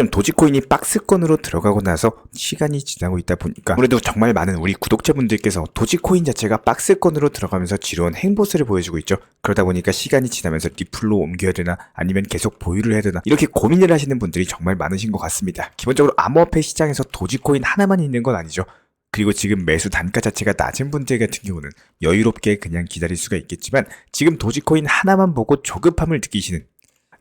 시점 도지코인이 박스권으로 들어가고 나서 시간이 지나고 있다 보니까 아무래도 정말 많은 우리 구독자분들께서 도지코인 자체가 박스권으로 들어가면서 지루한 행보세를 보여주고 있죠. 그러다 보니까 시간이 지나면서 리플로 옮겨야 되나 아니면 계속 보유를 해야 되나 이렇게 고민을 하시는 분들이 정말 많으신 것 같습니다. 기본적으로 암호화폐 시장에서 도지코인 하나만 있는 건 아니죠. 그리고 지금 매수 단가 자체가 낮은 분들 같은 경우는 여유롭게 그냥 기다릴 수가 있겠지만 지금 도지코인 하나만 보고 조급함을 느끼시는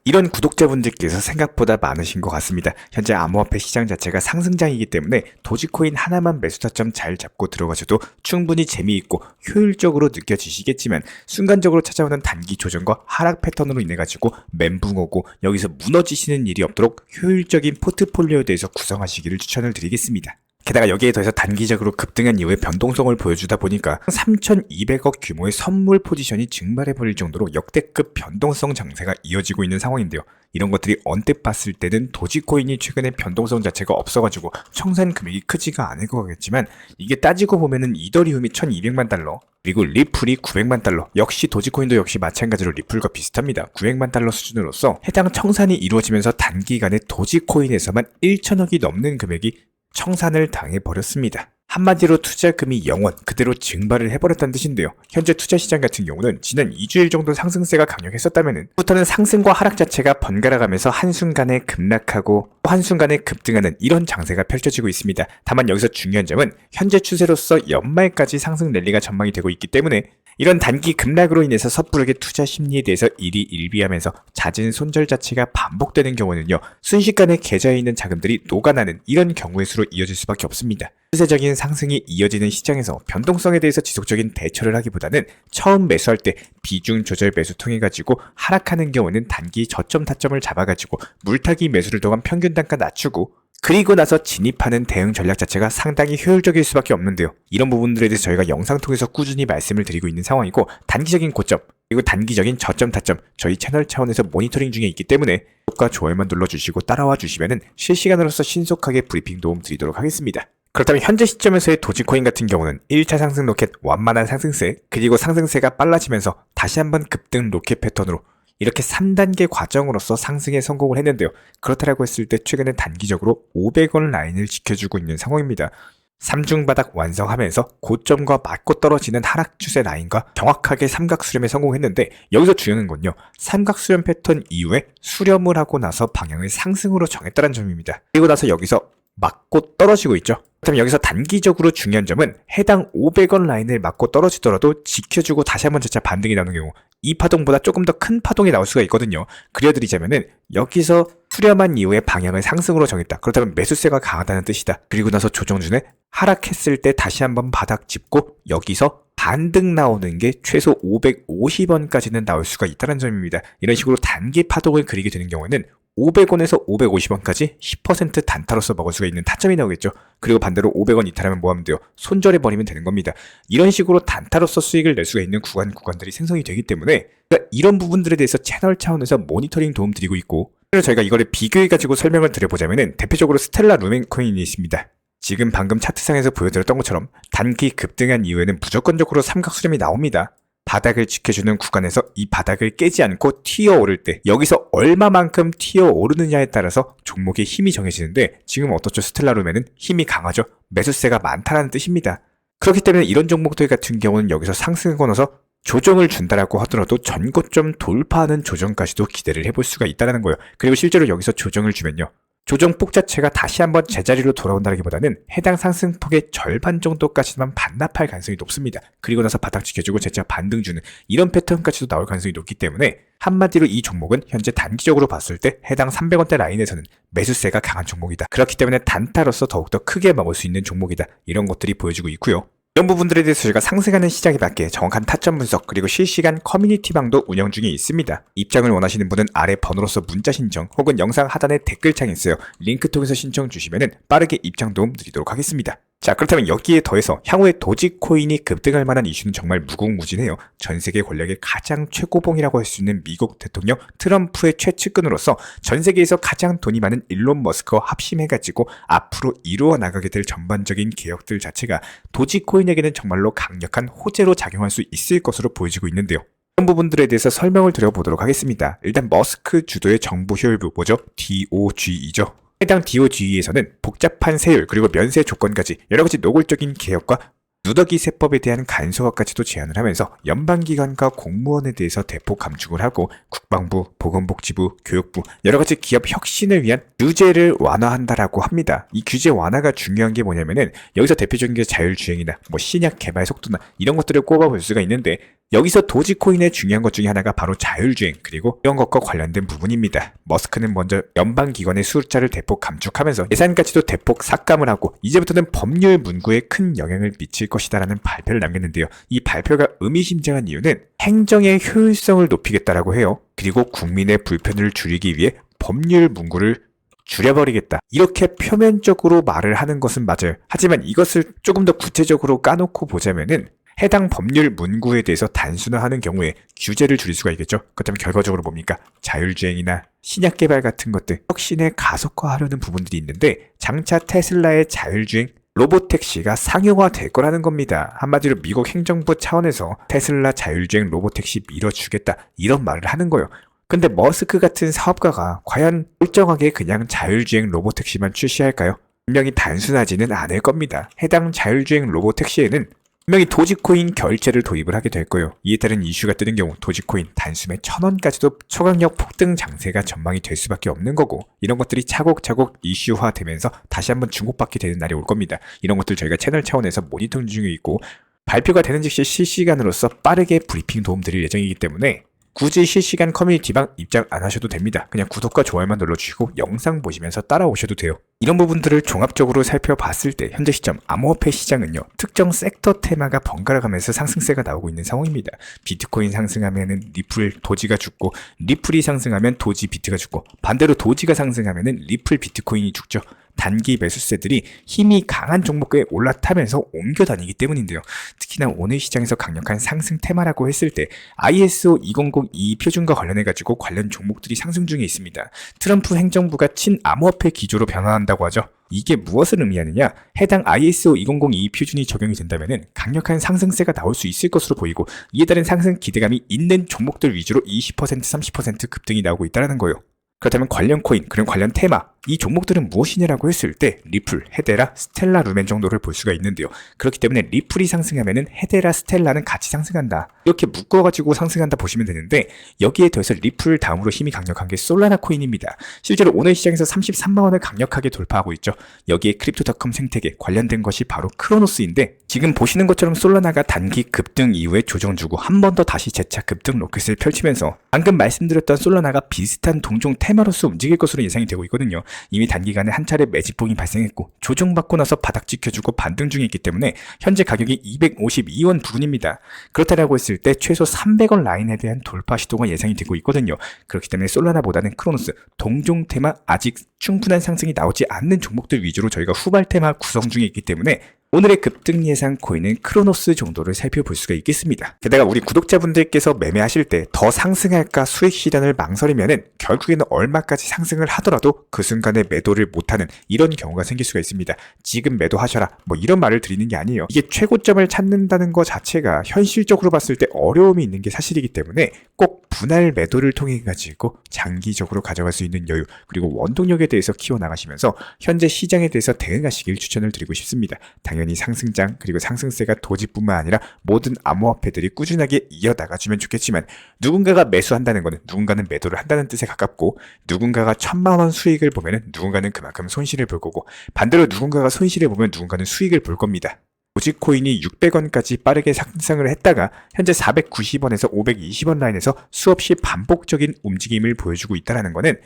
이런 구독자분들께서 생각보다 많으신 것 같습니다. 현재 암호화폐 시장 자체가 상승장이기 때문에 도지코인 하나만 매수 타점 잘 잡고 들어가셔도 충분히 재미있고 효율적으로 느껴지시겠지만 순간적으로 찾아오는 단기 조정과 하락 패턴으로 인해 가지고 멘붕 오고 여기서 무너지시는 일이 없도록 효율적인 포트폴리오에 대해서 구성하시기를 추천을 드리겠습니다. 게다가 여기에 더해서 단기적으로 급등한 이후에 변동성을 보여주다 보니까 3,200억 규모의 선물 포지션이 증발해버릴 정도로 역대급 변동성 장세가 이어지고 있는 상황인데요. 이런 것들이 언뜻 봤을 때는 도지코인이 최근에 변동성 자체가 없어가지고 청산 금액이 크지가 않을 것 같겠지만 이게 따지고 보면은 이더리움이 1200만 달러 그리고 리플이 900만 달러 역시 도지코인도 역시 마찬가지로 리플과 비슷합니다. 900만 달러 수준으로서 해당 청산이 이루어지면서 단기간에 도지코인에서만 1천억이 넘는 금액이 청산을 당해버렸습니다. 한마디로 투자금이 영원 그대로 증발을 해버렸다는 뜻인데요. 현재 투자시장 같은 경우는 지난 2주일 정도 상승세가 강력했었다면 부터는 상승과 하락 자체가 번갈아가면서 한순간에 급락하고 또 한순간에 급등하는 이런 장세가 펼쳐지고 있습니다. 다만 여기서 중요한 점은 현재 추세로서 연말까지 상승 랠리가 전망이 되고 있기 때문에 이런 단기 급락으로 인해서 섣부르게 투자 심리에 대해서 일이 일비하면서 잦은 손절 자체가 반복되는 경우는요 순식간에 계좌에 있는 자금들이 녹아나는 이런 경우의 수로 이어질 수밖에 없습니다. 추세적인 상승이 이어지는 시장에서 변동성에 대해서 지속적인 대처를 하기보다는 처음 매수할 때 비중 조절 매수 통해 가지고 하락하는 경우는 단기 저점 타점을 잡아가지고 물타기 매수를 통한 평균 단가 낮추고 그리고 나서 진입하는 대응 전략 자체가 상당히 효율적일 수밖에 없는데요. 이런 부분들에 대해서 저희가 영상 통해서 꾸준히 말씀을 드리고 있는 상황이고 단기적인 고점 그리고 단기적인 저점 타점 저희 채널 차원에서 모니터링 중에 있기 때문에 구독과 좋아요만 눌러주시고 따라와 주시면은 실시간으로서 신속하게 브리핑 도움 드리도록 하겠습니다. 그렇다면 현재 시점에서의 도지코인 같은 경우는 1차 상승 로켓 완만한 상승세 그리고 상승세가 빨라지면서 다시 한번 급등 로켓 패턴으로 이렇게 3단계 과정으로서 상승에 성공을 했는데요. 그렇다라고 했을 때 최근에 단기적으로 500원 라인을 지켜주고 있는 상황입니다. 3중 바닥 완성하면서 고점과 맞고 떨어지는 하락 추세 라인과 정확하게 삼각 수렴에 성공했는데 여기서 중요한 건요. 삼각 수렴 패턴 이후에 수렴을 하고 나서 방향을 상승으로 정했다는 점입니다. 그리고 나서 여기서 맞고 떨어지고 있죠. 그렇다면 여기서 단기적으로 중요한 점은 해당 500원 라인을 맞고 떨어지더라도 지켜주고 다시 한번 재차 반등이 나오는 경우 이 파동보다 조금 더 큰 파동이 나올 수가 있거든요. 그려드리자면은 여기서 수렴한 이후에 방향을 상승으로 정했다. 그렇다면 매수세가 강하다는 뜻이다. 그리고 나서 조정 중에 하락했을 때 다시 한번 바닥 짚고 여기서 반등 나오는 게 최소 550원까지는 나올 수가 있다는 점입니다. 이런 식으로 단기 파동을 그리게 되는 경우에는 500원에서 550원까지 10% 단타로서 먹을 수가 있는 타점이 나오겠죠. 그리고 반대로 500원 이탈하면 뭐 하면 돼요? 손절해 버리면 되는 겁니다. 이런 식으로 단타로서 수익을 낼 수가 있는 구간 구간들이 생성이 되기 때문에 그러니까 이런 부분들에 대해서 채널 차원에서 모니터링 도움 드리고 있고 그래서 저희가 이거를 비교해 가지고 설명을 드려보자면은 대표적으로 스텔라 루멘 코인이 있습니다. 지금 방금 차트상에서 보여드렸던 것처럼 단기 급등한 이후에는 무조건적으로 삼각 수렴이 나옵니다. 바닥을 지켜주는 구간에서 이 바닥을 깨지 않고 튀어 오를 때 여기서 얼마만큼 튀어 오르느냐에 따라서 종목의 힘이 정해지는데 지금 어떻죠? 스텔라룸에는 힘이 강하죠? 매수세가 많다는 뜻입니다. 그렇기 때문에 이런 종목들 같은 경우는 여기서 상승하고 나서 조정을 준다라고 하더라도 전고점 돌파하는 조정까지도 기대를 해볼 수가 있다는 거예요. 그리고 실제로 여기서 조정을 주면요 조정폭 자체가 다시 한번 제자리로 돌아온다기보다는 해당 상승폭의 절반 정도까지만 반납할 가능성이 높습니다. 그리고 나서 바닥 지켜주고 재차 반등 주는 이런 패턴까지도 나올 가능성이 높기 때문에 한마디로 이 종목은 현재 단기적으로 봤을 때 해당 300원대 라인에서는 매수세가 강한 종목이다. 그렇기 때문에 단타로서 더욱더 크게 먹을 수 있는 종목이다. 이런 것들이 보여주고 있고요. 이런 부분들에 대해서 저희가 상승하는 시장에 맞게 정확한 타점 분석 그리고 실시간 커뮤니티 방도 운영 중에 있습니다. 입장을 원하시는 분은 아래 번호로서 문자 신청 혹은 영상 하단에 댓글창에 있어요. 링크 통해서 신청 주시면 빠르게 입장 도움 드리도록 하겠습니다. 자 그렇다면 여기에 더해서 향후에 도지코인이 급등할 만한 이슈는 정말 무궁무진해요. 전 세계 권력의 가장 최고봉이라고 할 수 있는 미국 대통령 트럼프의 최측근으로서 전 세계에서 가장 돈이 많은 일론 머스크와 합심해가지고 앞으로 이루어 나가게 될 전반적인 개혁들 자체가 도지코인에게는 정말로 강력한 호재로 작용할 수 있을 것으로 보여지고 있는데요. 이런 부분들에 대해서 설명을 드려보도록 하겠습니다. 일단 머스크 주도의 정부 효율부 뭐죠? DOG이죠. 해당 DOGE에서는 복잡한 세율 그리고 면세 조건까지 여러 가지 노골적인 개혁과 누더기 세법에 대한 간소화까지도 제안을 하면서 연방기관과 공무원에 대해서 대폭 감축을 하고 국방부, 보건복지부, 교육부 여러 가지 기업 혁신을 위한 규제를 완화한다라고 합니다. 이 규제 완화가 중요한 게 뭐냐면은 여기서 대표적인 게 자율주행이나 뭐 신약 개발 속도나 이런 것들을 꼽아볼 수가 있는데 여기서 도지코인의 중요한 것 중에 하나가 바로 자율주행 그리고 이런 것과 관련된 부분입니다. 머스크는 먼저 연방기관의 숫자를 대폭 감축하면서 예산까지도 대폭 삭감을 하고 이제부터는 법률 문구에 큰 영향을 미칠 것이다라는 발표를 남겼는데요. 이 발표가 의미심장한 이유는 행정의 효율성을 높이겠다라고 해요. 그리고 국민의 불편을 줄이기 위해 법률 문구를 줄여버리겠다. 이렇게 표면적으로 말을 하는 것은 맞아요. 하지만 이것을 조금 더 구체적으로 까놓고 보자면은 해당 법률 문구에 대해서 단순화하는 경우에 규제를 줄일 수가 있겠죠. 그렇다면 결과적으로 뭡니까? 자율주행이나 신약 개발 같은 것들 혁신에 가속화하려는 부분들이 있는데 장차 테슬라의 자율주행 로보택시가 상용화될 거라는 겁니다. 한마디로 미국 행정부 차원에서 테슬라 자율주행 로보택시 밀어주겠다 이런 말을 하는 거예요. 근데 머스크 같은 사업가가 과연 일정하게 그냥 자율주행 로보택시만 출시할까요? 분명히 단순하지는 않을 겁니다. 해당 자율주행 로보택시에는 분명히 도지코인 결제를 도입을 하게 될 거예요. 이에 따른 이슈가 뜨는 경우 도지코인 단숨에 천 원까지도 초강력 폭등 장세가 전망이 될 수밖에 없는 거고 이런 것들이 차곡차곡 이슈화되면서 다시 한번 주목받게 되는 날이 올 겁니다. 이런 것들 저희가 채널 차원에서 모니터링 중에 있고 발표가 되는 즉시 실시간으로서 빠르게 브리핑 도움 드릴 예정이기 때문에 굳이 실시간 커뮤니티방 입장 안 하셔도 됩니다. 그냥 구독과 좋아요만 눌러주시고 영상 보시면서 따라오셔도 돼요. 이런 부분들을 종합적으로 살펴봤을 때 현재 시점 암호화폐 시장은요. 특정 섹터 테마가 번갈아 가면서 상승세가 나오고 있는 상황입니다. 비트코인 상승하면은 리플 도지가 죽고 리플이 상승하면 도지 비트가 죽고 반대로 도지가 상승하면은 리플 비트코인이 죽죠. 단기 매수세들이 힘이 강한 종목에 올라타면서 옮겨 다니기 때문인데요. 특히나 오늘 시장에서 강력한 상승 테마라고 했을 때 ISO 2002 표준과 관련해 가지고 관련 종목들이 상승 중에 있습니다. 트럼프 행정부가 친암호화폐 기조로 변화한다고 하죠. 이게 무엇을 의미하느냐? 해당 ISO 2002 표준이 적용이 된다면 강력한 상승세가 나올 수 있을 것으로 보이고 이에 따른 상승 기대감이 있는 종목들 위주로 20% 30% 급등이 나오고 있다는 거예요. 그렇다면 관련 코인, 그리고 관련 테마, 이 종목들은 무엇이냐라고 했을 때 리플, 헤데라, 스텔라, 루멘 정도를 볼 수가 있는데요. 그렇기 때문에 리플이 상승하면은 헤데라, 스텔라는 같이 상승한다. 이렇게 묶어가지고 상승한다 보시면 되는데 여기에 더해서 리플 다음으로 힘이 강력한 게 솔라나 코인입니다. 실제로 오늘 시장에서 33만 원을 강력하게 돌파하고 있죠. 여기에 크립토닷컴 생태계 관련된 것이 바로 크로노스인데 지금 보시는 것처럼 솔라나가 단기 급등 이후에 조정 주고 한 번 더 다시 재차 급등 로켓을 펼치면서 방금 말씀드렸던 솔라나가 비슷한 동종 테마로서 움직일 것으로 예상이 되고 있거든요. 이미 단기간에 한 차례 매집봉이 발생했고 조정받고 나서 바닥 지켜주고 반등 중에 있기 때문에 현재 가격이 252원 부근입니다. 그렇다라고 했을 때 최소 300원 라인에 대한 돌파 시도가 예상이 되고 있거든요. 그렇기 때문에 솔라나보다는 크로노스 동종 테마 아직 충분한 상승이 나오지 않는 종목들 위주로 저희가 후발 테마 구성 중에 있기 때문에 오늘의 급등 예상 코인은 크로노스 정도를 살펴볼 수가 있겠습니다. 게다가 우리 구독자분들께서 매매하실 때 더 상승할까 수익 실현을 망설이면은 결국에는 얼마까지 상승을 하더라도 그 순간에 매도를 못하는 이런 경우가 생길 수가 있습니다. 지금 매도하셔라 뭐 이런 말을 드리는 게 아니에요. 이게 최고점을 찾는다는 것 자체가 현실적으로 봤을 때 어려움이 있는 게 사실이기 때문에 꼭 분할 매도를 통해 가지고 장기적으로 가져갈 수 있는 여유 그리고 원동력에 대해서 키워나가시면서 현재 시장에 대해서 대응하시길 추천을 드리고 싶습니다. 당연 히 상승장 그리고 상승세가 도지뿐만 아니라 모든 암호화폐들이 꾸준하게 이어나가주면 좋겠지만 누군가가 매수한다는 것은 누군가는 매도를 한다는 뜻에 가깝고 누군가가 천만 원 수익을 보면은 누군가는 그만큼 손실을 볼 거고 반대로 누군가가 손실을 보면 누군가는 수익을 볼 겁니다. 도지코인이 600원까지 빠르게 상승을 했다가 현재 490원에서 520원 라인에서 수없이 반복적인 움직임을 보여주고 있다는 것은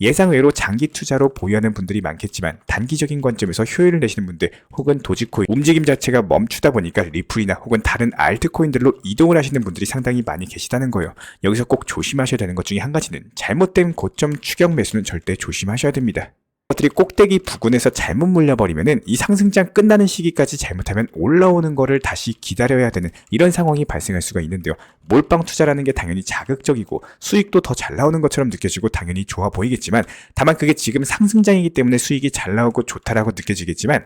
예상외로 장기 투자로 보유하는 분들이 많겠지만 단기적인 관점에서 효율을 내시는 분들 혹은 도지코인 움직임 자체가 멈추다 보니까 리플이나 혹은 다른 알트코인들로 이동을 하시는 분들이 상당히 많이 계시다는 거예요. 여기서 꼭 조심하셔야 되는 것 중에 한 가지는 잘못된 고점 추격 매수는 절대 조심하셔야 됩니다. 것들이 꼭대기 부근에서 잘못 물려버리면은 이 상승장 끝나는 시기까지 잘못하면 올라오는 거를 다시 기다려야 되는 이런 상황이 발생할 수가 있는데요. 몰빵 투자라는 게 당연히 자극적이고 수익도 더 잘 나오는 것처럼 느껴지고 당연히 좋아 보이겠지만 다만 그게 지금 상승장이기 때문에 수익이 잘 나오고 좋다라고 느껴지겠지만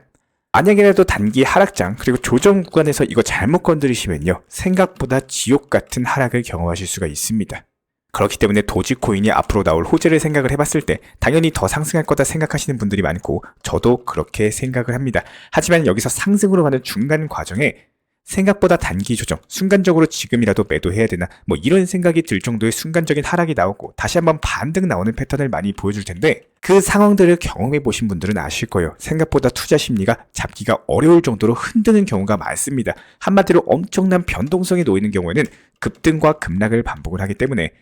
만약이라도 단기 하락장 그리고 조정 구간에서 이거 잘못 건드리시면요 생각보다 지옥 같은 하락을 경험하실 수가 있습니다. 그렇기 때문에 도지코인이 앞으로 나올 호재를 생각을 해봤을 때 당연히 더 상승할 거다 생각하시는 분들이 많고 저도 그렇게 생각을 합니다. 하지만 여기서 상승으로 가는 중간 과정에 생각보다 단기 조정, 순간적으로 지금이라도 매도해야 되나 뭐 이런 생각이 들 정도의 순간적인 하락이 나오고 다시 한번 반등 나오는 패턴을 많이 보여줄 텐데 그 상황들을 경험해 보신 분들은 아실 거예요. 생각보다 투자 심리가 잡기가 어려울 정도로 흔드는 경우가 많습니다. 한마디로 엄청난 변동성에 놓이는 경우에는 급등과 급락을 반복을 하기 때문에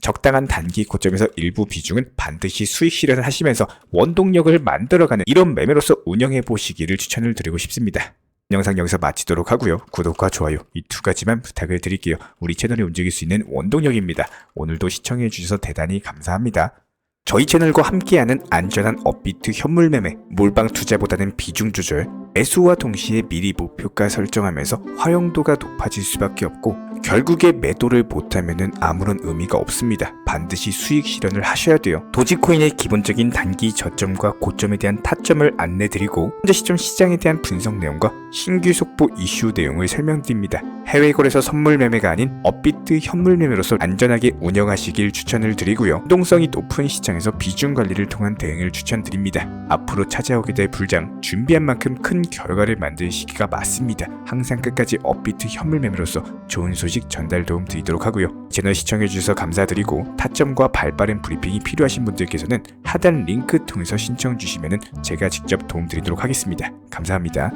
적당한 단기 고점에서 일부 비중은 반드시 수익 실현을 하시면서 원동력을 만들어가는 이런 매매로서 운영해 보시기를 추천을 드리고 싶습니다. 영상 여기서 마치도록 하고요. 구독과 좋아요 이 두 가지만 부탁을 드릴게요. 우리 채널이 움직일 수 있는 원동력입니다. 오늘도 시청해 주셔서 대단히 감사합니다. 저희 채널과 함께하는 안전한 업비트 현물 매매, 몰빵 투자보다는 비중 조절, 매수와 동시에 미리 목표가 설정하면서 활용도가 높아질 수밖에 없고 결국에 매도를 못하면 아무런 의미가 없습니다. 반드시 수익 실현을 하셔야 돼요. 도지코인의 기본적인 단기 저점과 고점에 대한 타점을 안내드리고 현재 시점 시장에 대한 분석 내용과 신규 속보 이슈 내용을 설명드립니다. 해외 거래소 선물 매매가 아닌 업비트 현물 매매로서 안전하게 운영하시길 추천을 드리고요. 유동성이 높은 시장에서 비중 관리를 통한 대응을 추천드립니다. 앞으로 찾아오게 될 불장 준비한 만큼 큰 결과를 만들 시기가 맞습니다. 항상 끝까지 업비트 현물 매매로서 좋은 소식 전달 도움 드리도록 하고요. 채널 시청해 주셔서 감사드리고 타점과 발빠른 브리핑이 필요하신 분들께서는 하단 링크 통해서 신청 주시면 제가 직접 도움 드리도록 하겠습니다. 감사합니다.